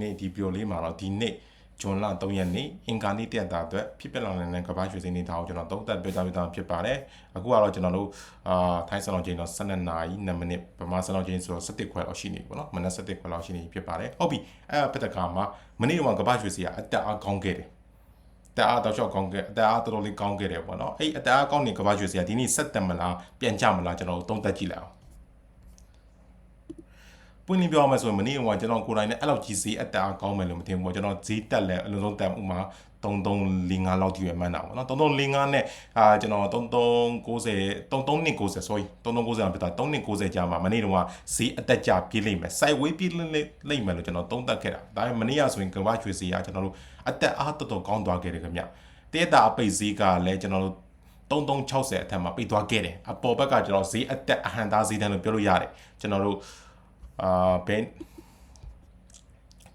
နေ့ဒီပြောလေးမှာတော့ဒီနေ့ဂျွန်လ3ရက်နေ့အင်္ဂါနေ့တက်တာအတွက်ဖြစ်ပလောင်နေတဲ့ကမ္ဘာရွှေစင်းနေတာကိုကျွန်တော်သုံးသပ်ပြသပေးတာဖြစ်ပါတယ်အခုကတော့ကျွန်တော်တို့အာထိုင်းစလောင်ချင်းတော့12နာရီ2မိနစ်ဗမာစလောင်ချင်းဆိုတော့17ခွဲလောက်ရှိနေပြီပေါ့နော်မနက်17ခွဲလောက်ရှိနေပြီဖြစ်ပါတယ်ဟုတ်ပြီအဲ့ပတ်သက်ခါမှာမနေ့ကကမ္ဘာရွှေစီကအတက်အားကောင်းခဲ့တယ်တက်အားတော့ရှော့ကောင်းခဲ့အတက်အားတော်တော်လေးကောင်းခဲ့တယ်ပေါ့နော်အဲ့အတက်အားကောင်းနေကမ္ဘာရွှေစီကဒီနေ့ဆက်တက်မလားပြန်ကြမလားကျွန်တော်တို့သုံးသပ်ကြည့်လိုက်အောင် ပွင့်လင်းပြောရမယ်ဆိုရင်မနေ့ကကျွန်တော်ကိုယ်တိုင်နဲ့အဲ့လောက်ကြီးဈေးအတက်အားကောင်းမယ်လို့မထင်ဘူးပေါ့ကျွန်တော်ဈေးတက်လဲအလုံးစုံတက်ဥမာ3345လောက်ထိပဲမှန်းတာပေါ့နော်3345နဲ့အာကျွန်တော်3390 3290 sorry 3390လောက်ပြတာ3290ကြာမှာမနေ့တုန်းကဈေးအတက်ကြပြေးလိမ့်မယ် sideways ပြေးလိမ့်လိမ့်မယ်လို့ကျွန်တော်သုံးသပ်ခဲ့တာဒါပေမဲ့မနေ့ကဆိုရင်ကမ္ဘာရွှေဈေးကကျွန်တော်တို့အတက်အားတော်တော်ကောင်းသွားခဲ့တယ်ခင်ဗျတရက်တာအပိတ်ဈေးကလည်းကျွန်တော်တို့3360အထက်မှာပိတ်သွားခဲ့တယ်အပေါ်ဘက်ကကျွန်တော်ဈေးအတက်အဟန်သားဈေးတန်းလို့ပြောလို့ရတယ်ကျွန်တော်တို့ အာဘယ်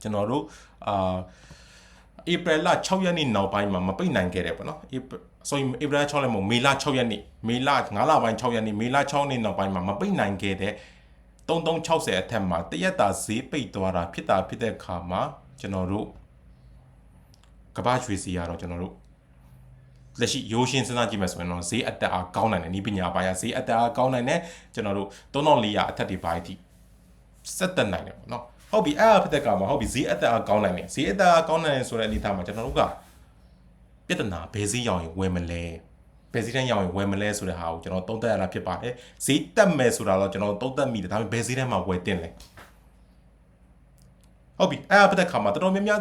ကျွန်တော်တို့အာဧပြီလ6ရက်နေ့နောက်ပိုင်းမှာမပိတ်နိုင်ခဲ့တယ်ပေါ့နော်ဧပြီဆိုရင်ဧပြီလ6ရက်မဟုတ်မေလ6ရက်နေ့မေလ9လပိုင်း6ရက်နေ့မေလ6ရက်နေ့နောက်ပိုင်းမှာမပိတ်နိုင်ခဲ့တဲ့3360အထက်မှာတရက်တာဈေးပိတ်သွားတာဖြစ်တာဖြစ်တဲ့ခါမှာကျွန်တော်တို့ကမ္ဘာရွှေစီကတော့ကျွန်တော်တို့လက်ရှိရိုးရှင်းစဉ်းစားကြည့်မယ်ဆိုရင်တော့ဈေးအတက်အားကောင်းနိုင်တယ်ဤပညာပိုင်းကဈေးအတက်အားကောင်းနိုင်တယ်ကျွန်တော်တို့3400အထက်ဒီပိုင်းအထိ ဆက်တက်နိုင်တယ်ပေါ့နော်ဟုတ်ပြီအဲ့အဖြစ်တဲ့ကမှာဟုတ်ပြီဈေးအသက်အကောင်းနိုင်တယ်ဈေးအသက်အကောင်းနိုင်တယ်ဆိုတဲ့အနေအထားမှာကျွန်တော်တို့ကပြဿနာဘယ်ဈေးရောင်းရင်ဝယ်မလဲဘယ်ဈေးတန်းရောင်းရင်ဝယ်မလဲဆိုတဲ့ဟာကိုကျွန်တော်သုံးသပ်ရတာဖြစ်ပါတယ်ဈေးတက်မယ်ဆိုတာတော့ကျွန်တော်သုံးသပ်မိတယ်ဒါပေမဲ့ဘယ်ဈေးတန်းမှာဝယ်တင်လဲဟုတ်ပြီအဲ့အဖြစ်တဲ့ကမှာတော်တော်များများ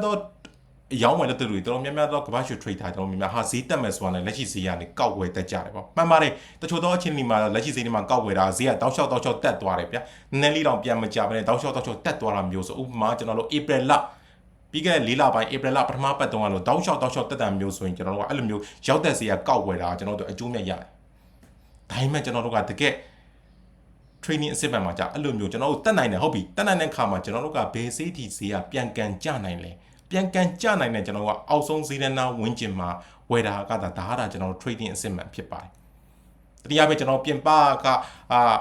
တော့ရောင်းဝယ်တဲ့သူတွေတော်တော်များများတော့ကမ္ဘာ့ရွှေ trade ထားတော်တော်များများဟာဈေးတက်မယ်ဆိုတာလည်းလက်ရှိဈေးကနေကောက်ဝယ်တက်ကြတယ်ပေါ့မှန်ပါတယ်တချို့သောအချင်းတွေမှာလက်ရှိဈေးတွေမှာကောက်ဝယ်တာဈေးကတောက်လျှောက်တောက်လျှောက်တက်သွားတယ်ဗျာနည်းနည်းလေးတော့ပြန်မကြဘဲနဲ့တောက်လျှောက်တောက်လျှောက်တက်သွားတာမျိုးဆိုဥပမာကျွန်တော်တို့ April လပြီးခဲ့တဲ့၄လပိုင်း April လပထမပတ်တုန်းကတော့တောက်လျှောက်တောက်လျှောက်တက်တာမျိုးဆိုရင်ကျွန်တော်တို့ကအဲ့လိုမျိုးရောက်တဲ့ဈေးကကောက်ဝယ်တာကျွန်တော်တို့အကျိုးမြတ်ရတယ်ဒါပေမဲ့ကျွန်တော်တို့ကတကယ် training အစစ်ပံမှာကြာအဲ့လိုမျိုးကျွန်တော်တို့တက်နိုင်တယ်ဟုတ်ပြီတက်နိုင်တဲ့ခါမှာကျွန်တော်တို့ကဘယ်ဈေးထိဈေးကပြန်ကန်ကြနိုင်လဲ ပြန်ကန်ကြနိုင်တဲ့ကျွန်တော်ကအောက်ဆုံးဈေးတန်းနာဝင်းကျင်မှာဝယ်တာကဒါဒါဟာကျွန်တော်တို့ trading အစစ်မှန်ဖြစ်ပါတယ်တရားပဲကျွန်တော်ပြင်ပကအာ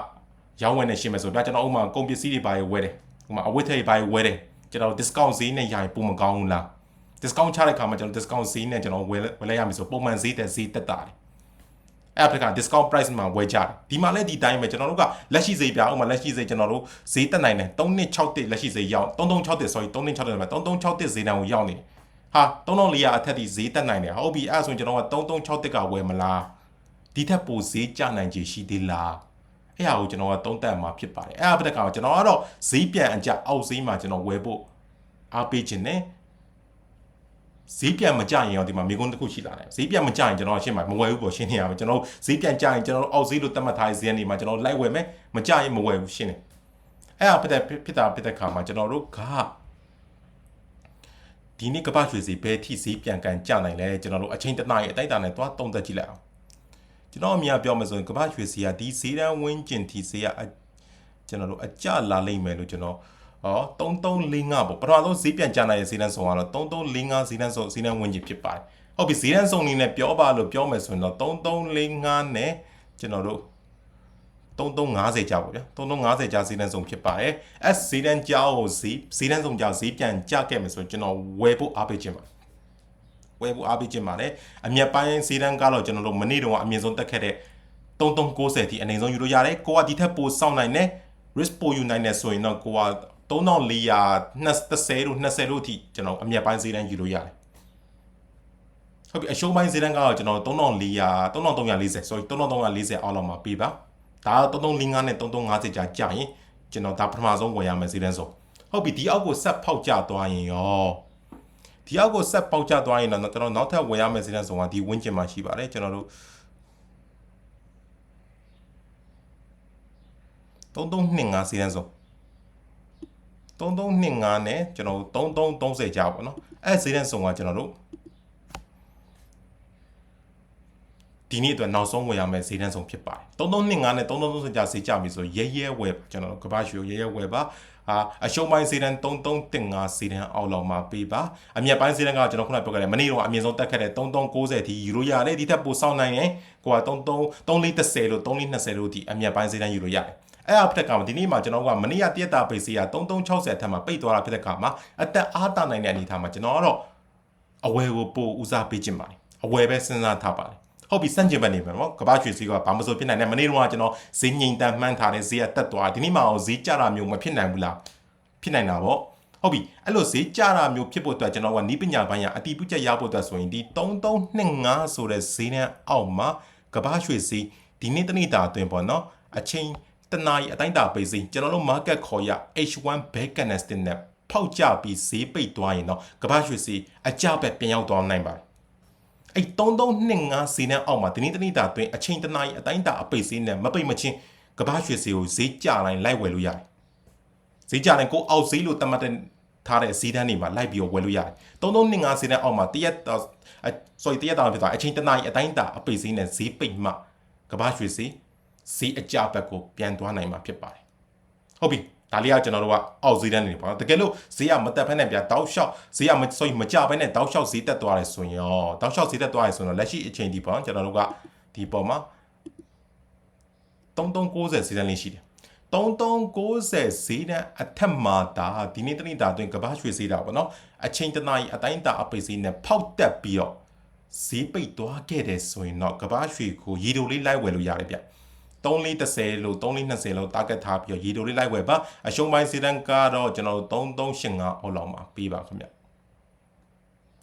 ရောင်းဝယ်နေရှင်းမယ်ဆိုတော့ကျွန်တော်ဥမာကုန်ပစ္စည်းတွေပါရဝယ်တယ်ဥမာအဝတ်ထည်တွေပါရဝယ်တယ်ကျွန်တော် discount ဈေးနဲ့ရရင်ပုံမကောင်းဘူးလား discount ချတဲ့ခါမှာကျွန်တော် discount ဈေးနဲ့ကျွန်တော်ဝယ်ဝယ်လိုက်ရမယ်ဆိုပုံမှန်ဈေးတက်ဈေးတက်တာတယ် app က discount price မှာဝယ်ကြတယ်ဒီမှာလည်းဒီတိုင်းပဲကျွန်တော်တို့ကလက်ရှိဈေးပြအောင်မှာလက်ရှိဈေးကျွန်တော်တို့ဈေးတက်နိုင်တယ်3261လက်ရှိဈေးရောက်3361 sorry 3361မှာ3361ဈေးတန်းကိုရောက်နေတယ်ဟာ3400အထက်ဒီဈေးတက်နိုင်တယ်ဟုတ်ပြီအဲ့ဒါဆိုရင်ကျွန်တော်က3361ကဝယ်မလားဒီထက်ပိုဈေးကျနိုင်ခြေရှိသေးလားအဲ့ဟာကိုကျွန်တော်ကသုံးသပ်မှာဖြစ်ပါတယ်အဲ့ဒါပတ်သက်ကောင်ကျွန်တော်ကတော့ဈေးပြန်အကြအောက်ဈေးမှာကျွန်တော်ဝယ်ဖို့အားပေးခြင်းနဲ့ ဈေးပြန်မကြရင်ရောဒီမှာမိကုန်းတစ်ခုရှိလာတယ်ဈေးပြန်မကြရင်ကျွန်တော်ရှင်းမှာမဝယ်ဘူးပေါ့ရှင်းနေရမယ်ကျွန်တော်ဈေးပြန်ကြရင်ကျွန်တော်အောက်ဈေးလို့သတ်မှတ်ထားတဲ့ဈေးကနေမှာကျွန်တော်လိုက်ဝယ်မယ်မကြရင်မဝယ်ဘူးရှင်းနေအဲ့ဒါဖြစ်တဲ့ဖြစ်တာဖြစ်တဲ့ခါမှာကျွန်တော်တို့ကဒီနေ့ကပ္ပရွှေဈေးဘယ်ထိဈေးပြန်ကန်ကြနိုင်လဲကျွန်တော်တို့အချိန်တနားရီအတိုက်အတာနဲ့သွားတုံးသက်ကြည့်လိုက်အောင်ကျွန်တော်အမြင်ပြောမယ်ဆိုရင်ကပ္ပရွှေဈေးကဒီဈေးတန်းဝင်းကျင်ထိဈေးကကျွန်တော်တို့အကြလာလိမ့်မယ်လို့ကျွန်တော် ဟော3345ပေါ့ပထမဆုံးဈေးပြန်ကြနိုင်တဲ့ဈေးတန်းဆောင်ကတော့3345ဈေးတန်းဆောင်ဈေးတန်းဝင်ကြီးဖြစ်ပါတယ်ဟုတ်ပြီဈေးတန်းဆောင်နေနဲ့ပြောပါလို့ပြောမယ်ဆိုရင်တော့3345နဲ့ကျွန်တော်တို့3350ကြာပေါ့ဗျာ3350ကြာဈေးတန်းဆောင်ဖြစ်ပါတယ်အဲဈေးတန်းကြောကိုဈေးဈေးတန်းဆောင်ကြာဈေးပြန်ကြခဲ့မယ်ဆိုရင်ကျွန်တော်ဝယ်ဖို့အားပေးခြင်းပါဝယ်ဖို့အားပေးခြင်းပါလေအမျက်ပိုင်းဈေးတန်းကတော့ကျွန်တော်တို့မနေ့တုန်းကအမြင့်ဆုံးတက်ခဲ့တဲ့3390ထိအနေဆုံးယူလို့ရတယ်ကိုကဒီထက်ပိုစောင့်နိုင်တယ် risk ပိုယူနိုင်တယ်ဆိုရင်တော့ကိုက 3420လို့20လို့အထိကျွန်တော်အမျက်ပိုင်းဈေးတန်းယူလို့ရတယ်ဟုတ်ပြီအရှုံးပိုင်းဈေးတန်းကတော့ကျွန်တော်3400 3340 sorry 3340အောက်လောက်မှာပေးပါဒါ3345နဲ့3350ကြာကြာရင်ကျွန်တော်ဒါပထမဆုံးဝယ်ရမယ်ဈေးတန်းဆိုဟုတ်ပြီဒီအောက်ကိုဆက်ဖောက်ကျသွားရင်ရောဒီအောက်ကိုဆက်ပေါက်ကျသွားရင်တော့ကျွန်တော်နောက်ထပ်ဝယ်ရမယ်ဈေးတန်းဆိုတာဒီဝင်းကျင်မှာရှိပါတယ်ကျွန်တော်တို့3325စီးတန်းစုံ 3325နဲ့ကျွန်တော်တို့3330ကြာပေါ့နော်အဲ့စီးတန်းစုံကကျွန်တော်တို့ဒီနေ့အတွက်နောက်ဆုံးဝယ်ရမယ့်ဈေးတန်းဆုံးဖြစ်ပါတယ်3325နဲ့3330ကြာဈေးကြပြီဆိုရဲရဲဝယ်ကျွန်တော်တို့ကဘာရွှေရဲရဲဝယ်ပါအာအရှုံးပိုင်းဈေးတန်း3335ဈေးတန်းအောက်လောက်မှာပေးပါအမြတ်ပိုင်းဈေးတန်းကကျွန်တော်ခုနပြောခဲ့တယ်မနေ့တော့အမြင့်ဆုံးတက်ခဲ့တဲ့3390အထိယူလို့ရတယ်ဒီထက်ပိုစောင့်နိုင်ရင်ကိုက33 3430လို့3420လို့ဒီအမြတ်ပိုင်းဈေးတန်းယူလို့ရတယ် အဲ့အဖက်ကမှာဒီနေ့မှာကျွန်တော်ကမနေ့ကတရက်တာပိတ်စီက3360အထက်မှာပိတ်သွားတာဖြစ်တဲ့ခါမှာအသက်အားတာနိုင်တဲ့အနေအထားမှာကျွန်တော်ကတော့အဝယ်ကိုပို့ဦးစားပေးခြင်းပါတယ်အဝယ်ပဲစဉ်းစားထားပါတယ်ဟုတ်ပြီစန့်ကျင်ဘက်နေမှာနော်ကဘာရွှေစီကဘာမစိုးဖြစ်နိုင်လဲမနေ့တော့ကကျွန်တော်ဈေးငိမ့်တန်မှန်းထားတဲ့ဈေးကတက်သွားဒီနေ့မှာအောင်ဈေးကျတာမျိုးမဖြစ်နိုင်ဘူးလားဖြစ်နိုင်တာပေါ့ဟုတ်ပြီအဲ့လိုဈေးကျတာမျိုးဖြစ်ဖို့အတွက်ကျွန်တော်ကနီးပညာပိုင်းရအတီးပုချက်ရဖို့အတွက်ဆိုရင်ဒီ3325ဆိုတဲ့ဈေးနဲ့အောက်မှာကဘာရွှေစီဒီနေ့တနေ့တာအတွင်းပေါ့နော်အချိန် တနာရီအတိုင်းတာပိတ်စီကျွန်တော်တို့ market ခေါ်ရ H1 back candlestick နဲ့ဖောက်ကြပြီးဈေးပိတ်သွားရင်တော့ကဘာရွှေစီအကြပဲပြန်ရောက်သွားနိုင်ပါတယ်အဲ့3325စီးနဲ့အောက်မှာဒီနေ့တနေ့တာအတွင်းအချိန်တနာရီအတိုင်းတာအပိတ်စီးနဲ့မပိတ်မချင်းကဘာရွှေစီကိုဈေးကြတိုင်းလိုက်ဝယ်လို့ရတယ်ဈေးကြတိုင်းကိုအောက်ဈေးလို့တတ်မှတ်တဲ့ထားတဲ့ဈေးတန်းတွေမှာလိုက်ပြီးတော့ဝယ်လို့ရတယ်3325စီးနဲ့အောက်မှာတရက် sorry တရက်တာဖြစ်သွားအချိန်တနာရီအတိုင်းတာအပိတ်စီးနဲ့ဈေးပိတ်မှကဘာရွှေစီ ဈေးအကြဘက်ကိုပြန်သွားနိုင်မှာဖြစ်ပါတယ်ဟုတ်ပြီဒါလေးကကျွန်တော်တို့ကအောက်ဈေးတန်းနေပေါ့နော်တကယ်လို့ဈေးကမတက်ဖက်နဲ့ပြတောက်လျှောက်ဈေးကမဆိုမကြဘဲနဲ့တောက်လျှောက်ဈေးတက်သွားတယ်ဆိုရင်ရောတောက်လျှောက်ဈေးတက်သွားတယ်ဆိုတော့လက်ရှိအချိန်ဒီပေါ့ကျွန်တော်တို့ကဒီပေါ်မှာ3390ဈေးတန်းလေးရှိတယ်3390ဈေးတန်းအထက်မှာဒါဒီနေ့တနေ့တာအတွင်းကဘာရွှေဈေးတာပေါ့နော်အချိန်တနာရီအတိုင်းတာအပိတ်ဈေးနဲ့ဖောက်တက်ပြီးတော့ဈေးပိတ်သွားခဲ့တယ်ဆိုရင်တော့ကဘာရွှေကိုရေတိုလေးလိုက်ဝယ်လို့ရတယ်ဗျ 3430လို့3420လို့ target ထားပြီးတော့ရေတိုလေးလိုက်ဝယ်ပါအရှုံးပိုင်းစီတန်းကတော့ကျွန်တော်တို့3385အောက်လောက်မှာပေးပါခင်ဗျဒါ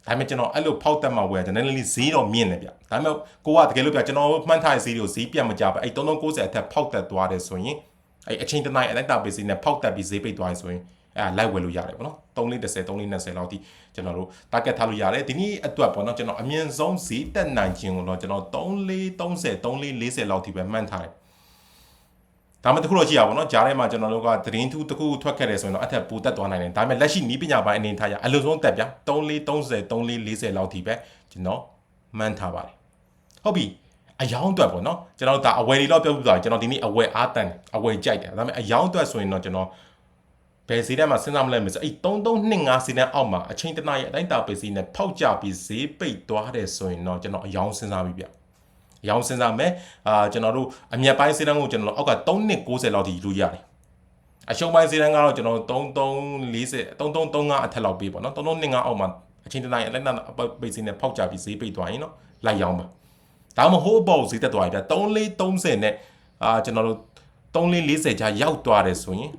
ပေမဲ့ကျွန်တော်အဲ့လိုဖောက်တက်မှဝယ်တယ်နည်းနည်းလေးဈေးတော့မြင့်တယ်ဗျဒါပေမဲ့ကိုကတကယ်လို့ပြကျွန်တော်မှန်းထားတဲ့ဈေးတွေကိုဈေးပြတ်မကြပါအဲ့3390အထက်ဖောက်တက်သွားတယ်ဆိုရင်အဲ့အချိန်တနိုင်အလိုက်တာပေးစီနဲ့ဖောက်တက်ပြီးဈေးပိတ်သွားရင်ဆိုရင်အဲ့လိုက်ဝယ်လို့ရတယ်ပေါ့နော်3430 3420လောက်ထိကျွန်တော်တို့ target ထားလို့ရတယ်ဒီနေ့အတွက်ပေါ့နော်ကျွန်တော်အမြင့်ဆုံးဈေးတက်နိုင်ခြင်းကိုတော့ကျွန်တော်3430 3440လောက်ထိပဲမှန်းထားတယ် ဒါမှတခုတော့ရှိရပါတော့ကြားထဲမှာကျွန်တော်တို့ကသတင်းထူးတစ်ခုထွက်ခဲ့တယ်ဆိုရင်တော့အထက်ပိုတက်သွားနိုင်တယ်ဒါပေမဲ့လက်ရှိနီးပညာပိုင်းအနေထားရအလုံးစုံတက်ပြ3430 3440လောက်ထိပဲကျွန်တော်မှန်းထားပါတယ်ဟုတ်ပြီအယောင်းအတွက်ပေါ့နော်ကျွန်တော်ဒါအဝယ်တွေတော့ပြောပြသွားကျွန်တော်ဒီနေ့အဝယ်အားတန်အဝယ်ကြိုက်တယ်ဒါပေမဲ့အယောင်းအတွက်ဆိုရင်တော့ကျွန်တော်ဘယ်ဈေးထဲမှာစဉ်းစားမလဲမဆိုအဲ့3325ဈေးနဲ့အောက်မှာအချိန်တနားရဲ့အတိုင်းတာပဲဈေးနဲ့ဖောက်ကြပြီးဈေးပိတ်သွားတယ်ဆိုရင်တော့ကျွန်တော်အယောင်းစဉ်းစားပြီးပြ ရောင်းစဉ်းစားမယ်အာကျွန်တော်တို့အမျက်ပိုင်းစေးတန်းကိုကျွန်တော်တို့အောက်က3နှစ်60လောက်ထိယူလို့ရတယ်အရှုံးပိုင်းစေးတန်းကတော့ကျွန်တော်3340 3335အထက်လောက်ပေးပေါ့နော်3325အောက်မှာအချင်းတိုင်းအလက်နာပိတ်စင်းနဲ့ဖောက်ကြပြီးဈေးပိတ်သွားရင်နော်လိုက်ရောင်းပါဒါမှမဟုတ်ဟိုးဘောဈေးတက်သွားပြီဗျ3430နဲ့အာကျွန်တော်တို့3440ကြာရောက်သွားတယ်ဆိုရင်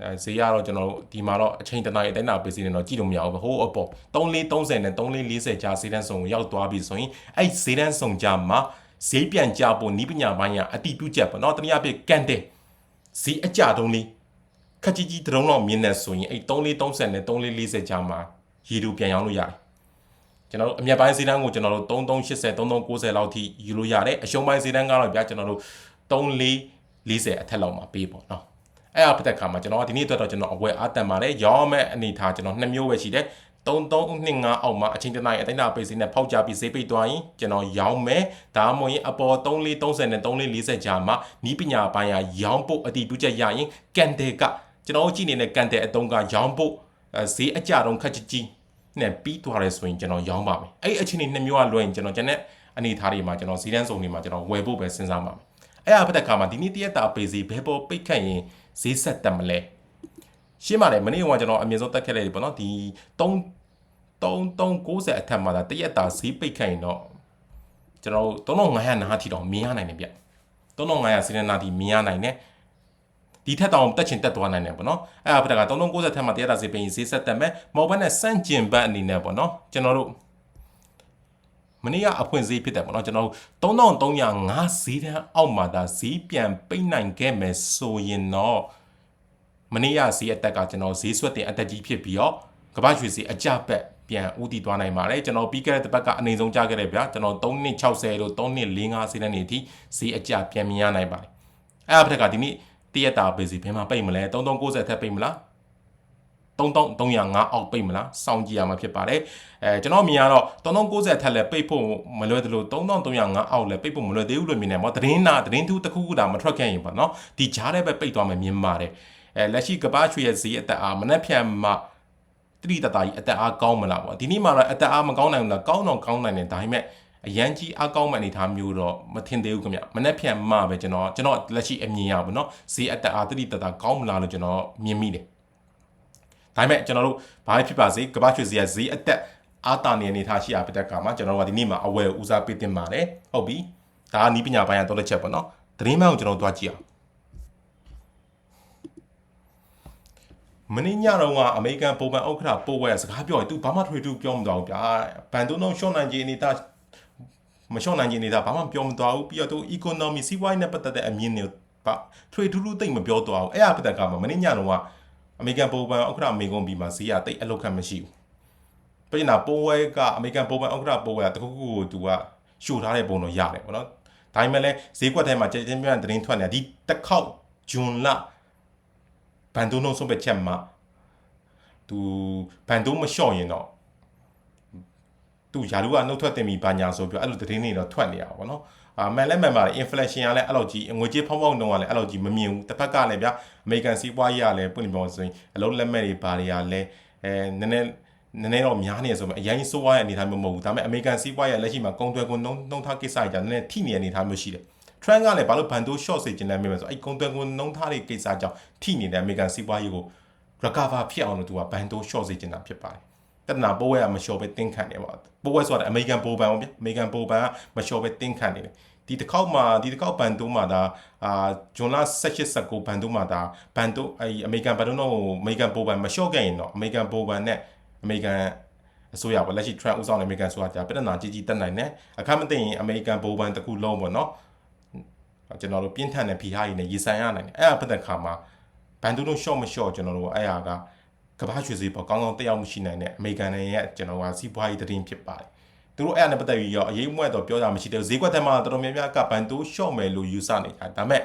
အဲဈေးကတော့ကျွန်တော်တို့ဒီမှာတော့အချိန်တနားရဲ့တိုင်းတာပေးစီနေတော့ကြည့်လို့မရဘူးဟိုးအပေါ်3430နဲ့3440ကြာဈေးတန်းစုံရောက်သွားပြီဆိုရင်အဲ့ဈေးတန်းစုံကြမှာ ဈေးပြန်ကြဖို့နီးပညာပိုင်းကအတိပြုချက်ပေါ့နော်တနည်းအားဖြင့်ကန်တဲ့ဈေးအကြတုံးလေးခက်ကြီးကြီးတုံးတော့မြင်နေဆိုရင်အဲ့3430နဲ့3440ကြားမှာရေတူပြန်ရောင်းလို့ရတယ်ကျွန်တော်တို့အမြတ်ပိုင်းဈေးတန်းကိုကျွန်တော်တို့3380 3390လောက်ထိယူလို့ရတယ်အရှုံးပိုင်းဈေးတန်းကတော့ဗျာကျွန်တော်တို့3440အထက်လောက်မှာပေးပေါ့နော်အဲ့အဖက်ခါမှာကျွန်တော်ဒီနေ့အတွက်တော့ကျွန်တော်အဝယ်အားတန်ပါတယ်ရောင်းမဲ့အနေထားကျွန်တော်နှစ်မျိုးပဲရှိတယ် 3325အောက်မှာအချင်းတနိုင်အတိုင်းတာပိတ်စီနဲ့ဖောက်ကြပြီးဈေးပိတ်သွားရင်ကျွန်တော်ရောင်းမယ်ဒါမှမဟုတ်ရင်အပေါ်3430နဲ့3440ကြားမှာနီးပညာပိုင်းကရောင်းဖို့အတီးပြုချက်ရရင်ကန်တယ်ကကျွန်တော်ကြည့်နေတဲ့ကန်တယ်အတုံးကရောင်းဖို့ဈေးအကြတုံးခက်ကြီးကြီးနဲ့ပြီးသွားတယ်ဆိုရင်ကျွန်တော်ရောင်းပါမယ်အဲ့အချင်းတွေနှစ်မျိုးကလွှဲရင်ကျွန်တော်ကျန်တဲ့အနေထားတွေမှာကျွန်တော်ဈေးတန်းစုံတွေမှာကျွန်တော်ဝယ်ဖို့ပဲစဉ်းစားပါမယ်အဲ့အဖက်ခါမှာဒီနေ့တရက်တာပေစီဘယ်ပေါ်ပိတ်ခတ်ရင်ဈေးဆက်တက်မလဲ ရှင်းပါတယ်မနေ့ကကျွန်တော်အမြင့်ဆုံးတက်ခဲ့လိုက်ပြီပေါ့နော်ဒီ3 3390အထက်မှာဒါတရက်တာဈေးပိတ်ခိုင်တော့ကျွန်တော်တို့3500နားထီတော့မြင်ရနိုင်တယ်ဗျ3500စီးတဲ့နားထီမြင်ရနိုင်တယ်ဒီထက်တောင်တက်ချင်တက်သွားနိုင်တယ်ပေါ့နော်အဲ့အဖက်က3390ထက်မှာတရက်တာဈေးပိတ်ရင်ဈေးဆက်တက်မယ်မော်ဘတ်နဲ့စန့်ကျင်ဘတ်အနေနဲ့ပေါ့နော်ကျွန်တော်တို့မနေ့ကအဖွင့်ဈေးဖြစ်တယ်ပေါ့နော်ကျွန်တော်တို့3305ဈေးတန်းအောက်မှာဒါဈေးပြန်ပိတ်နိုင်ခဲ့မယ်ဆိုရင်တော့ မနေ့ကဈေးအတက်ကကျွန်တော်ဈေးဆွတ်တင်အတက်ကြီးဖြစ်ပြီးတော့ကမ္ဘာရွှေဈေးအကြပက်ပြန်ဥတည်သွားနိုင်ပါတယ်ကျွန်တော်ပြီးခဲ့တဲ့တစ်ပတ်ကအနေဆုံးကြားခဲ့တယ်ဗျာကျွန်တော်3နှစ်60လို့3နှစ်45စီးတဲ့နေအထိဈေးအကြပြန်မြင်ရနိုင်ပါတယ်အဲ့အဖက်ကဒီနေ့တရက်တာပဲစီဘယ်မှာပိတ်မလဲ3390ထက်ပိတ်မလား3305အောက်ပိတ်မလားစောင့်ကြည့်ရမှာဖြစ်ပါတယ်အဲကျွန်တော်မြင်ရတော့3390ထက်လည်းပိတ်ဖို့မလွယ်သလို3305အောက်လည်းပိတ်ဖို့မလွယ်သေးဘူးလို့မြင်တယ်ပေါ့သတင်းနာသတင်းထူးတစ်ခုခုတာမထွက်ခဲ့ရင်ပေါ့နော်ဒီကြားထဲပဲပိတ်သွားမယ်မြင်ပါတယ် အဲလက်ရှိကဘာချွေရဲ့ဈေးအသက်အားမနှက်ဖြန်မှာတိတိတတာကြီးအသက်အားကောင်းမလားပေါ့ဒီနေ့မှတော့အသက်အားမကောင်းနိုင်ဘူးလားကောင်းတော့ကောင်းနိုင်တယ်ဒါပေမဲ့အရန်ကြီးအကောင်းမဲ့အနေထားမျိုးတော့မထင်သေးဘူးခင်ဗျမနေ့ဖြန်မှပဲကျွန်တော်ကျွန်တော်လက်ရှိအမြင်ရပါတော့ဈေးအတက်အားတတိတတာကောင်းမလားလို့ကျွန်တော်မြင်မိတယ်ဒါပေမဲ့ကျွန်တော်တို့ဘာဖြစ်ပါစေကမ္ဘာရွှေဈေးကဈေးအတက်အားတာနေအနေထားရှိရတဲ့အခါမှာကျွန်တော်တို့ကဒီနေ့မှာအဝယ်ဦးစားပေးတင်ပါတယ်ဟုတ်ပြီဒါကနီးပညာပိုင်းကတော့လက်ချက်ပေါ့နော်သတင်းမှန်ကိုကျွန်တော်တို့တွားကြည့်အောင် မင်းညတော့ကအမေရိကန်ပုံမှန်ဥက္ကဋ္ဌပိုဝဲစကားပြောရင် तू ဘာမှထွေထူးပြောမသွားဘူးဗျာဘန်တုံးတော့ရှော့နိုင်ခြင်းနေတာမလျှော့နိုင်ခြင်းနေတာဘာမှပြောမသွားဘူးပြီးတော့သူ economy စီးပွားရေးနဲ့ပတ်သက်တဲ့အမြင်တွေပါထွေထူးထူးတိတ်မပြောသွားဘူးအဲ့အပတက်ကမှမင်းညတော့ကအမေရိကန်ပုံမှန်ဥက္ကဋ္ဌမေကုံပြီးမှဈေးကတိတ်အလောက်ခတ်မရှိဘူးပြင်နာပုံဝဲကအမေရိကန်ပုံမှန်ဥက္ကဋ္ဌပုံဝဲကတခုခုကိုသူကရှို့ထားတဲ့ပုံတော့ရတယ်ပေါ့နော်ဒါပေမဲ့လည်းဈေးကွက်ထဲမှာကြည်ချင်းပြန်သတင်းထွက်နေဒီတစ်ခေါက်ဂျွန်လ ဘန်ဒိုနိုဆုံးပချက်မှာသူဘန်ဒိုမလျှော့ရင်တော့သူယာလူကနှုတ်ထွက်တင်ပြီးဘာညာဆိုပြီးအဲ့လိုသတင်းတွေတော့ထွက်နေရပါဘောနော်အာမန်လဲမန်ပါ inflation ကလည်းအဲ့လိုကြီးငွေကြေးဖောင်းဖောင်းနှုန်းကလည်းအဲ့လိုကြီးမမြင်ဘူးတစ်ဖက်ကလည်းဗျာအမေရိကန်စီးပွားရေးကလည်းပွင့်ပြောဆိုရင်အလုံးလက်မဲ့တွေဘာတွေကလည်းအဲနည်းနည်းနည်းနည်းတော့များနေဆိုမှအရင်ဆိုးွားရဲ့အနေအထားမျိုးမဟုတ်ဘူးဒါပေမဲ့အမေရိကန်စီးပွားရေးလက်ရှိမှာကုန်သွယ်ကုန်နှုန်းနှုန်းထားကိစ္စကြီးကြောင့်နည်းနည်းထိနေတဲ့အနေအထားမျိုးရှိတယ် trend ကလည်းဘာလို့ဘန်တိုး short စေချင်လဲမေးမယ်ဆိုအဲ့ကုန်သွယ်ကုန်နှုန်းထားတွေကိစ္စကြောင့်ထိနေတဲ့အမေရိကန်စီးပွားရေးကို recover ဖြစ်အောင်လို့သူကဘန်တိုး short စေချင်တာဖြစ်ပါတယ်တဒနာပိုးဝဲကမလျှော်ပဲတင်းခံနေပါပိုးဝဲဆိုတာအမေရိကန်ပိုးဘန်ပေါ့ဗျအမေရိကန်ပိုးဘန်ကမလျှော်ပဲတင်းခံနေတယ်ဒီတစ်ခေါက်မှာဒီတစ်ခေါက်ဘန်တိုးမှာဒါအာဂျွန်လာ16 19ဘန်တိုးမှာဒါဘန်တိုးအဲ့အမေရိကန်ဘန်တိုးတော့အမေရိကန်ပိုးဘန်မလျှော့ခဲ့ရင်တော့အမေရိကန်ပိုးဘန်နဲ့အမေရိကန်အစိုးရပေါ့လက်ရှိ Trump ဦးဆောင်တဲ့အမေရိကန်ဆိုတာပြဿနာကြီးကြီးတက်နိုင်တယ်အခက်မသိရင်အမေရိကန်ပိုးဘန်တစ်ခုလုံးပေါ့နော် ကျွန်တော်တို့ပြင်းထန်တဲ့ဖိအားကြီးနဲ့ရေဆိုင်ရနိုင်တယ်အဲ့အပတ်သက်ခါမှာဘန်တူလုံး short မ short ကျွန်တော်တို့အဲ့ဟာကကမ္ဘာရွှေဈေးပေါ်ကောင်းကောင်းတက်ရောက်မှုရှိနိုင်တဲ့အမေရိကန်ရဲ့ကျွန်တော်ကစီးပွားရေးသတင်းဖြစ်ပါတယ်သူတို့အဲ့အနဲ့ပတ်သက်ပြီးရောအရေးမွဲ့တော့ပြောတာမရှိသေးဘူးဈေးကွက်ထဲမှာတော်တော်များများကဘန်တူ short မယ်လို့ယူဆနေကြဒါပေမဲ့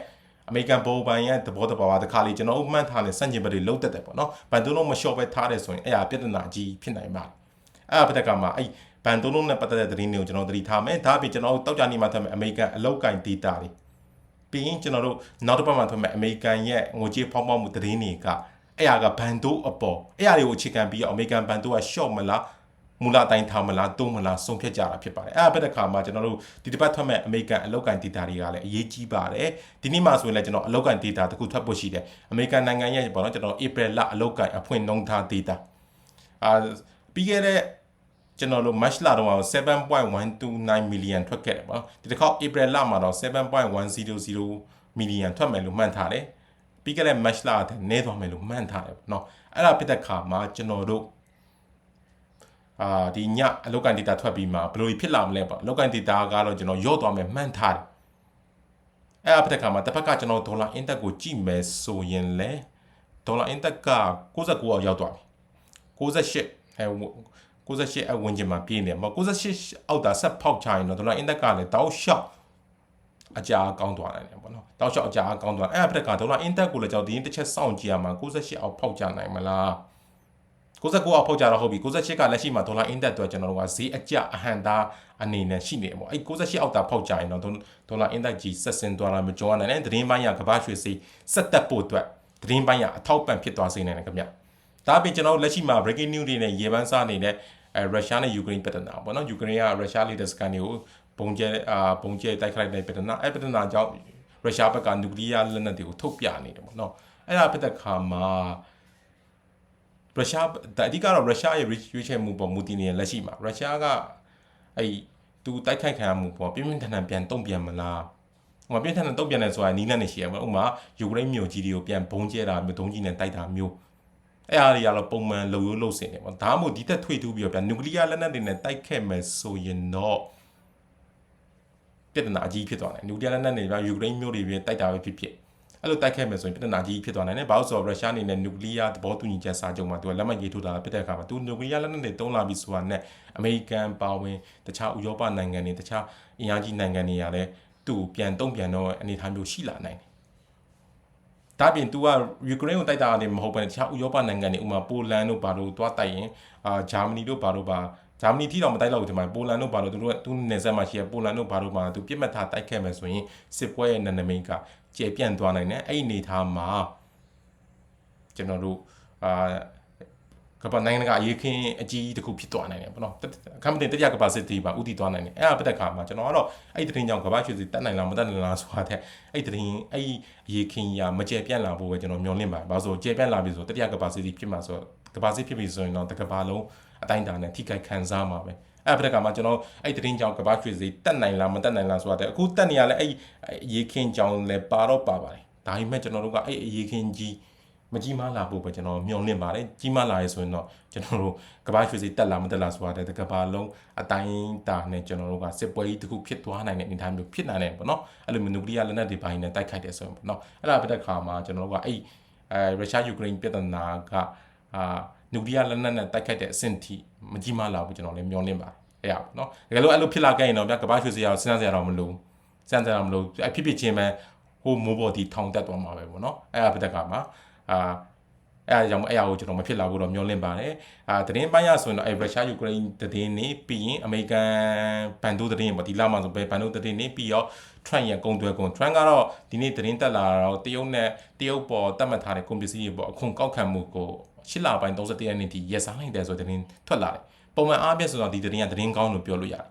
အမေရိကန်ဘိုးဘန်ရဲ့သဘောတဘာဝတစ်ခါလေကျွန်တော်မှန်းထားတဲ့စန့်ကျင်ဘက်တွေလုံးတက်တယ်ပေါ့နော်ဘန်တူလုံးမ short ပဲထားတယ်ဆိုရင်အဲ့ဟာပြဿနာကြီးဖြစ်နိုင်ပါတယ်အဲ့အပတ်သက်ကမှအဲ့ဘန်တူလုံးနဲ့ပတ်သက်တဲ့သတင်းတွေကိုကျွန်တော်သတိထားမယ်ဒါအပြင်ကျွန်တော်တောက်ကြနေမှထားမယ်အမေရိကန်အလောက်ကင် data တွေ ပြီးရင်ကျွန်တော်တို့နောက်တစ်ပတ်မှာထွက်မဲ့အမေရိကန်ရဲ့ငွေကြေးဖောင်းဖောင်းမှုသတင်းတွေကအဲ့ဟာကဘန်တိုးအပေါ်အဲ့ဟာတွေကိုအခြေခံပြီးအမေရိကန်ဘန်တိုးက short မလားမူလအတိုင်းထားမလားတုံးမလားဆုံးဖြတ်ကြတာဖြစ်ပါတယ်အဲ့ဒါပဲတစ်ခါမှာကျွန်တော်တို့ဒီတစ်ပတ်ထွက်မဲ့အမေရိကန်အလောက်ကန် data တွေကလည်းအရေးကြီးပါတယ်ဒီနေ့မှဆိုရင်လည်းကျွန်တော်အလောက်ကန် data တခုထွက်ဖို့ရှိတယ်အမေရိကန်နိုင်ငံရဲ့ပေါ့နော်ကျွန်တော် April လအလောက်ကန်အဖွင့်နှုန်းထား data အာပြီးခဲ့တဲ့ ကျွန်တော်တို့ match လာတော့7.129 million ထွက်ခဲ့တယ်ပေါ့ဒီတစ်ခေါက် April လမှာတော့7.100 million ထွက်မယ်လို့မှန်းထားတယ်ပြီးခဲ့တဲ့ match လာတဲ့နည်းသွားမယ်လို့မှန်းထားတယ်ပေါ့နော်အဲ့ဒါဖြစ်တဲ့ခါမှာကျွန်တော်တို့အာဒီညအလောက်ကန် data ထွက်ပြီးမှဘယ်လိုဖြစ်လာမလဲပေါ့အလောက်ကန် data ကတော့ကျွန်တော်ရော့သွားမယ်မှန်းထားတယ်အဲ့ဒါဖြစ်တဲ့ခါမှာတစ်ဖက်ကကျွန်တော်ဒေါ်လာ index ကိုကြည့်မယ်ဆိုရင်လေဒေါ်လာ index က69အောင်ရောက်သွားပြီ68အဲ 68အဝင်ကျင်မှာပြည့်နေမှာ68အောက်တာဆက်ဖောက်ချရင်တော့ဒေါ်လာ index ကလည်းတောက်လျှောက်အကြာကောင်းသွားနိုင်တယ်ပေါ့နော်တောက်လျှောက်အကြာကောင်းသွားအဲ့အဖက်ကဒေါ်လာ index ကိုလည်းကြောက်ဒီတစ်ချက်စောင့်ကြည့်ရမှာ68အောက်ဖောက်ချနိုင်မလား69အောက်ဖောက်ကြတော့ဟုတ်ပြီ68ကလက်ရှိမှာဒေါ်လာ index တော့ကျွန်တော်တို့ကဈေးအကျအဟန်သားအနေနဲ့ရှိနေတယ်ပေါ့အဲ့68အောက်တာဖောက်ကြရင်တော့ဒေါ်လာ index ကြီးဆက်စင်သွားတာမကြောနိုင်တဲ့သတင်းပိုင်းရကဘာရွှေစီဆက်တက်ဖို့အတွက်သတင်းပိုင်းရအထောက်ပံ့ဖြစ်သွားစေနိုင်တယ်ခင်ဗျဒါအပြင်ကျွန်တော်လက်ရှိမှာ breaking news တွေနဲ့ရေပန်းစားနေတဲ့ အဲရုရှားနဲ့ယူကရိန်းပြဿနာပေါ့နော်ယူကရိန်းကရုရှားလေတပ်စကန်တွေကိုပုံကျဲအာပုံကျဲတိုက်ခိုက်တဲ့ပြဿနာအဲပြဿနာကြောင့်ရုရှားဘက်ကနျူကလ িয়ার လက်နက်တွေကိုထုတ်ပြနေတယ်ပေါ့နော်အဲ့ဒါဖြစ်တဲ့ခါမှာရုရှားအဓိကတော့ရုရှားရဲ့ရွေးချယ်မှုပေါ်မူတည်နေလက်ရှိမှာရုရှားကအဲ့သူတိုက်ခိုက်ခံရမှုပေါ်ပြင်းပြင်းထန်ထန်ပြန်တုံ့ပြန်မလားဟိုပြင်းထန်ထန်တုံ့ပြန်နေဆိုတာနီးလန့်နေရှိရမှာဥမာယူကရိန်းမြို့ကြီးတွေကိုပြန်ဘုံကျဲတာမျိုးဒုံးကြီးနဲ့တိုက်တာမျိုး အဲ့အားတွေကတော့ပုံမှန်လုံရိုးလုံစင်နေပေါ့ဒါမှမဟုတ်ဒီတက်ထွေထူးပြီးတော့ဗျာနျူကလ িয়ার လက်နက်တွေနဲ့တိုက်ခဲ့မယ်ဆိုရင်တော့ပြဿနာအကြီးဖြစ်သွားတယ်နျူကလ িয়ার လက်နက်တွေဗျာယူကရိန်းမျိုးတွေပဲတိုက်တာပဲဖြစ်ဖြစ်အဲ့လိုတိုက်ခဲ့မယ်ဆိုရင်ပြဿနာကြီးဖြစ်သွားနိုင်တယ်။ဘာလို့ဆိုတော့ရုရှားအနေနဲ့နျူကလ িয়ার သဘောတူညီချက်စာချုပ်မှာသူကလက်မှတ်ရေးထိုးတာဖြစ်တဲ့အခါမှာသူနျူကလ িয়ার လက်နက်တွေတုံးလာပြီးဆိုတာနဲ့အမေရိကန်ပါဝင်တခြားဥရောပနိုင်ငံတွေတခြားအင်အားကြီးနိုင်ငံတွေကလည်းသူ့ကိုပြန်တုံ့ပြန်တော့အနေအထားမျိုးရှိလာနိုင်တယ် ဒါပြင် तू ကယူကရိန်းကိုတိုက်တာလည်းမဟုတ်ဘဲတခြားဥရောပနိုင်ငံတွေဥမာပိုလန်တို့ဘာလို့တွားတိုက်ရင်အာဂျာမနီတို့ဘာလို့ပါဂျာမနီထိတော့မတိုက်တော့ဘူးဒီမှာပိုလန်တို့ဘာလို့သူတို့ကသူနယ်စပ်မှာရှိရပိုလန်တို့ဘာလို့ပါသူပြစ်မှတ်ထားတိုက်ခဲ့မယ်ဆိုရင်စစ်ပွဲရဲ့နာမည်ကကျေပြန့်သွားနိုင်တယ်အဲ့ဒီအနေထားမှာကျွန်တော်တို့အာ ကမ္ဘာနိုင်ငံတကာအရေးခင်းအကြီးတစ်ခုဖြစ်သွားနိုင်တယ်ပေါ့နော်အခမ်းမတင်တတိယကမ္ဘာစစ်တီးပါဥတည်သွားနိုင်တယ်အဲ့ဒါပတ်သက်ခါမှာကျွန်တော်ကတော့အဲ့ဒီသတင်းကြောင့်ကမ္ဘာရွှေစီတက်နိုင်လားမတက်နိုင်လားဆိုတာတဲ့အဲ့ဒီသတင်းအဲ့ဒီအရေးခင်းကြီးကမကျေပြန့်လာဖို့ပဲကျွန်တော်မျှော်လင့်ပါတယ်ဘာလို့ဆိုကျေပြန့်လာပြီဆိုတတိယကမ္ဘာစစ်တီးဖြစ်မှာဆိုကမ္ဘာစစ်ဖြစ်ပြီဆိုရင်တော့တကမ္ဘာလုံးအတိုင်းအတာနဲ့ထိခိုက်ခံစားမှာပဲအဲ့ဘက်ကမှာကျွန်တော်အဲ့တရင်ကြောင်ကဘာရွှေစီတက်နိုင်လားမတက်နိုင်လားဆိုတာတဲ့အခုတက်နေရလဲအဲ့ရေခင်းကြောင်လဲပါတော့ပါပါတယ်ဒါပေမဲ့ကျွန်တော်တို့ကအဲ့ရေခင်းကြီး မကြီးမားလာဖို့ပဲကျွန်တော်မျှော်လင့်ပါတယ်ကြီးမားလာရဆိုရင်တော့ကျွန်တော်တို့ကဘာရွှေစီတက်လာမတက်လာဆိုတာတဲ့ကဘာလုံးအတိုင်းတာနဲ့ကျွန်တော်တို့ကစစ်ပွဲကြီးတစ်ခုဖြစ်သွားနိုင်တဲ့အနေအထားမျိုးဖြစ်နိုင်တယ်ပေါ့နော်အဲ့လိုမျိုးနျူကလ িয়ার လက်နက်တွေပိုင်းနဲ့တိုက်ခိုက်တယ်ဆိုရင်ပေါ့နော်အဲ့ဒါပဲတဲ့ခါမှာကျွန်တော်တို့ကအဲ့အဲရုရှားယူကရိန်းပြည်ထနာကအာနျူကလ িয়ার လက်နက်နဲ့တိုက်ခိုက်တဲ့အဆင့်ထိမကြီးမားလာဘူးကျွန်တော်လည်းမျှော်လင့်ပါတယ်အဲ့ရပါနော်တကယ်လို့အဲ့လိုဖြစ်လာခဲ့ရင်တော့ဗျကဘာရွှေစရာစဉ်းစားစရာတော့မလိုစဉ်းစားစရာမလိုအဖြစ်ဖြစ်ချင်းပဲဟိုမိုးပေါ်ဒီထောင်တက်သွားမှာပဲပေါ့နော်အဲ့ဒါပြတဲ့ကမှာ အာအဲ့ဒါကြောင့်အဲ့အရာကိုကျွန်တော်မဖြစ်လာဘူးတော့မျှော်လင့်ပါတယ်အာသတင်းပိုင်းရဆိုရင်တော့အဲ့ရုရှားယူကရိန်းသတင်းနေပြီးရင်အမေရိကန်ဘန်ဒိုသတင်းပေါ့ဒီလမှာဆိုပဲဘန်ဒိုသတင်းနေပြီးတော့ Trump ရဲ့ကုန်သွယ်ကုန် Trump ကတော့ဒီနေ့သတင်းတက်လာတော့တရုတ်နဲ့တရုတ်ပေါ်တတ်မှတ်ထားတဲ့ကုန်ပစ္စည်းတွေပေါ့အခွန်ကောက်ခံမှုကိုရှစ်လပိုင်း31ရက်နေ့ထိရက်စားနိုင်တယ်ဆိုတဲ့သတင်းထွက်လာတယ်ပုံမှန်အားဖြင့်ဆိုတော့ဒီသတင်းကသတင်းကောင်းလို့ပြောလို့ရတယ်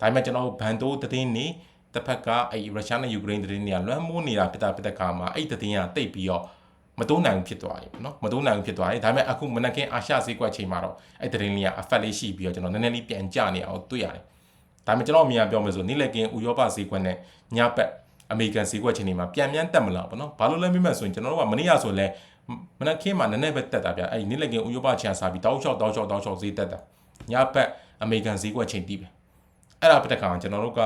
ဒါပေမဲ့ကျွန်တော်ဘန်ဒိုသတင်းနေတစ်ဖက်ကအဲ့ရုရှားနဲ့ယူကရိန်းသတင်းတွေကလွှမ်းမိုးနေတာဖြစ်တာဖြစ်တဲ့ခါမှာအဲ့သတင်းကတိတ်ပြီးတော့ မတိုးနိုင်ဘူးဖြစ်သွားပြီเนาะမတိုးနိုင်ဘူးဖြစ်သွားပြီဒါပေမဲ့အခုမနက်ကင်းအာရှဈေးကွက်ချိန်မှာတော့အဲ့သတင်းလေးက effect လေးရှိပြီးတော့ကျွန်တော်နည်းနည်းလေးပြန်ကျနေအောင်တွေ့ရတယ်ဒါပေမဲ့ကျွန်တော်အမြင်ပြောမယ်ဆိုနေ့လည်ကင်းဥရောပဈေးကွက်နဲ့ညဘက်အမေရိကန်ဈေးကွက်ချိန်တွေမှာပြန်ပြန်တက်မလားပေါ့နော်ဘာလို့လဲမေးမှဆိုရင်ကျွန်တော်တို့ကမနေ့ကဆိုလဲမနက်ခင်းမှာနည်းနည်းပဲတက်တာဗျအဲ့ဒီနေ့လည်ကင်းဥရောပချန်စားပြီးတောက်လျှောက်တောက်လျှောက်တောက်လျှောက်ဈေးတက်တာညဘက်အမေရိကန်ဈေးကွက်ချိန်တီးပဲအဲ့ဒါပတ်သက်ခါကျွန်တော်တို့က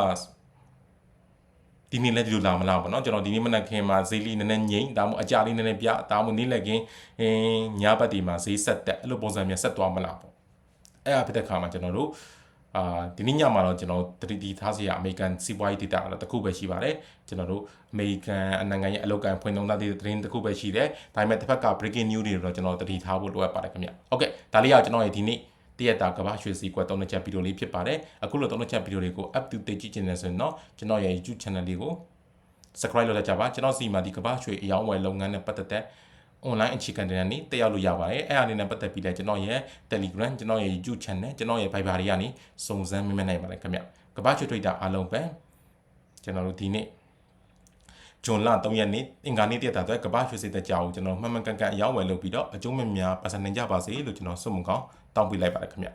ဒီနေ့လည်းဒီလိုလာမလားပေါ့နော်ကျွန်တော်ဒီနေ့မနက်ခင်းမှာဈေးလေးနည်းနည်းငိမ့်ဒါမှမဟုတ်အကြလေးနည်းနည်းပြဒါမှမဟုတ်နေ့လည်ခင်းအင်းညဘက်ဒီမှာဈေးဆက်တက်အဲ့လိုပုံစံမျိုးဆက်သွားမလားပေါ့အဲ့ဒါဖြစ်တဲ့ခါမှာကျွန်တော်တို့အာဒီနေ့ညမှာတော့ကျွန်တော်တတိတီထားစရာအမေရိကန်စီးပွားရေးဒေတာတော့တခုပဲရှိပါတယ်ကျွန်တော်တို့အမေရိကန်အနိုင်ငံရဲ့အလောက်ကန်ဖွင့်နှုန်းသားတဲ့သတင်းတခုပဲရှိတယ်ဒါပေမဲ့တစ်ဖက်က breaking news တွေတော့ကျွန်တော်တတိထားဖို့လိုအပ်ပါတယ်ခင်ဗျဟုတ်ကဲ့ဒါလေးကကျွန်တော်ရဲ့ဒီနေ့ တရက်တာကဘာရွှေစီကွက်သုံးနှစ်ချက်ဗီဒီယိုလေးဖြစ်ပါတယ်အခုလိုသုံးနှစ်ချက်ဗီဒီယိုလေးကို up to date ကြည့်ချင်တယ်ဆိုရင်တော့ကျွန်တော်ရဲ့ YouTube channel လေးကို subscribe လုပ်လိုက်ကြပါကျွန်တော်စီမှာဒီကဘာရွှေအယောင်းဝယ်လုပ်ငန်းနဲ့ပတ်သက်တဲ့ online အခြေခံတွေကနေတက်ရောက်လို့ရပါတယ်အဲ့အအနေနဲ့ပတ်သက်ပြီးလဲကျွန်တော်ရဲ့ Telegram ကျွန်တော်ရဲ့ YouTube channel ကျွန်တော်ရဲ့ Viber တွေကနေစုံစမ်းမြင်နိုင်ပါတယ်ခင်ဗျကဘာချွေ Twitter အားလုံးပဲကျွန်တော်တို့ဒီနေ့ဂျွန်လ3ရက်နေ့အင်္ဂါနေ့တည့်တာတော့ကဘာရွှေစစ်တဲ့ကြောင်ကျွန်တော်မှန်မှန်ကန်ကန်အယောင်းဝယ်လုပ်ပြီးတော့အကျုံးမများပတ်စံနိုင်ကြပါစေလို့ကျွန်တော်ဆုမကောင်း တောင်းပေးလိုက်ပါတယ်ခင်ဗျ